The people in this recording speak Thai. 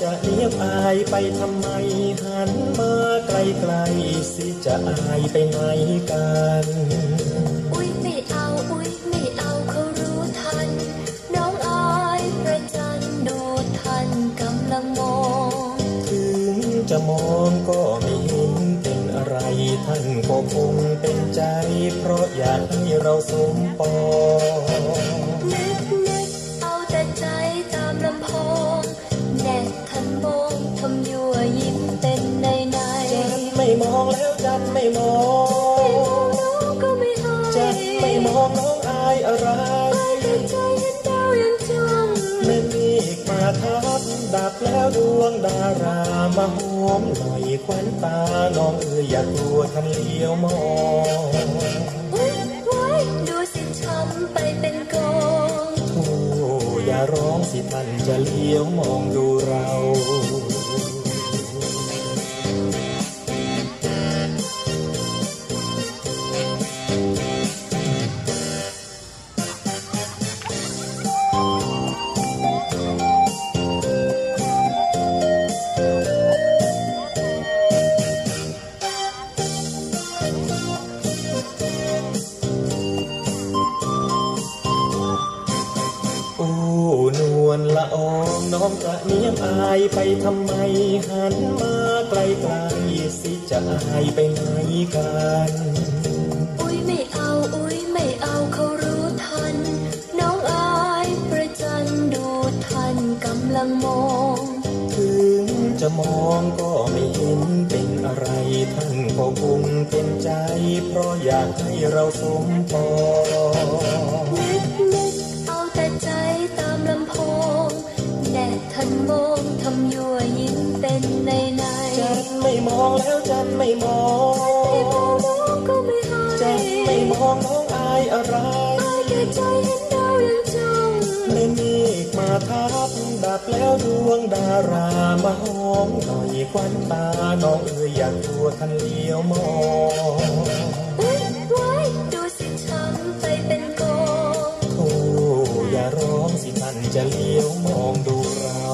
จะเลี้ยงอายไปทำไม หันมาไกลๆสิจะอายไปไหนกัน อุ๊ยไม่เอา อุ๊ยไม่เอาเขารู้ทัน น้องอายประจันดูทันกำลังมอง ถึงจะมองก็ไม่เห็นเป็นอะไร ท่านก็คงเป็นใจ เพราะอยากให้เราสมปอง องแล้วจันไม่มองน้องก็ไม่ใจันไม่มองน้องอายอะไรแต่ใจเห็นดาวยังจองเมื่อเมฆมาทับดับแล้วดวงดารามาหอมหน่อยควันตาน้องเอ๋ยอย่ากลัวทันเลี้ยวมองอุ๊ยไว้ดูสิช้ำไปเป็นกองโธ่อย่าร้องสิท่านจะเลี้ยวมองดูเรา วลละอองน้องจะเนียมอายไปทำไม หันมาไกลๆสิจะอายไปไหนกันอุ๊ยไม่เอาอุ๊ยไม่เอาเขารู้ทัน น้องอายประจันดูทันกำลังมอง ถึงจะมองก็ไม่เห็นเป็นอะไรท่านก็คงเป็นใจ เพราะอยากให้เราสมปองำยั่วยิ้มเป็นในในจันไม่มองแล้วจันไม่มองน้องก็ไม่ให้จันไม่มองน้องอายอะไรแต่ใจเห็นดาวยังจ้องเมฆมาทับดับแล้วดวงดารามาหอมหน่อยควันตาน้องเอ๋ยอยากตัวทันเลี้ยวมองไว้ดูสิช้ำไปเป็นกองโธอย่าร้องสิท่านจะเลี้ยวมองดูเรา